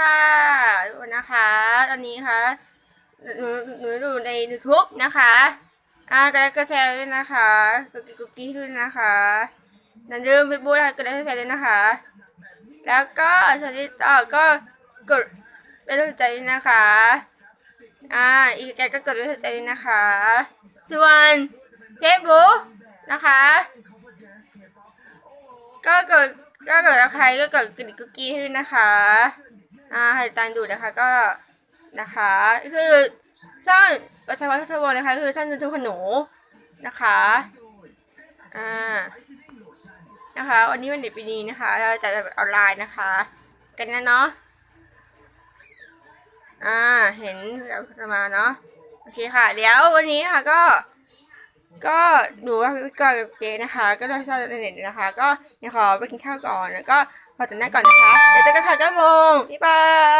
ค่ะทุกคนนะคะ ตอนนี้ค่ะหนูหนูดูใน YouTube นะคะอ่ากระดาษกระแชร์ด้วยนะคะกุกกี้กุกกี้ด้วยนะคะอย่าลืมไปบูนะคะกระดาษกระแชร์ด้วยนะคะ แล้วก็สถิติต่อก็กดเป็นรูปหัวใจด้วยนะคะอ่าอีกแกก็กดเป็นรูปหัวใจด้วยนะคะ ส่วนเฟซบุ๊กนะคะ ก็กดก็กดแล้วใครก็กดกระดิ่งกุกกี้ให้ด้วยนะคะ อ่าให้ตามดูนะคะก็นะคะคือช่องกัทวัฒนวงศ์นะคะคือช่องยูทูบขนูนะคะอ่านะคะ วันนี้วันเด็กปีนี้นะคะ เราจะแบบออนไลน์นะคะ กันนะเนาะอ่าเห็นแล้วจะมาเนาะโอเคค่ะ แล้ววันนี้ค่ะก็ ก็ดูว่าพี่กรกับเจนะคะ ก็ได้ชอบในเน็ตนะคะ ก็เดี๋ยวขอไปกินข้าวก่อนแล้วก็พอแต่งหน้าก่อนนะคะเดี๋ยวเจอกันค่ะเก้าโมงบ๊ายบาย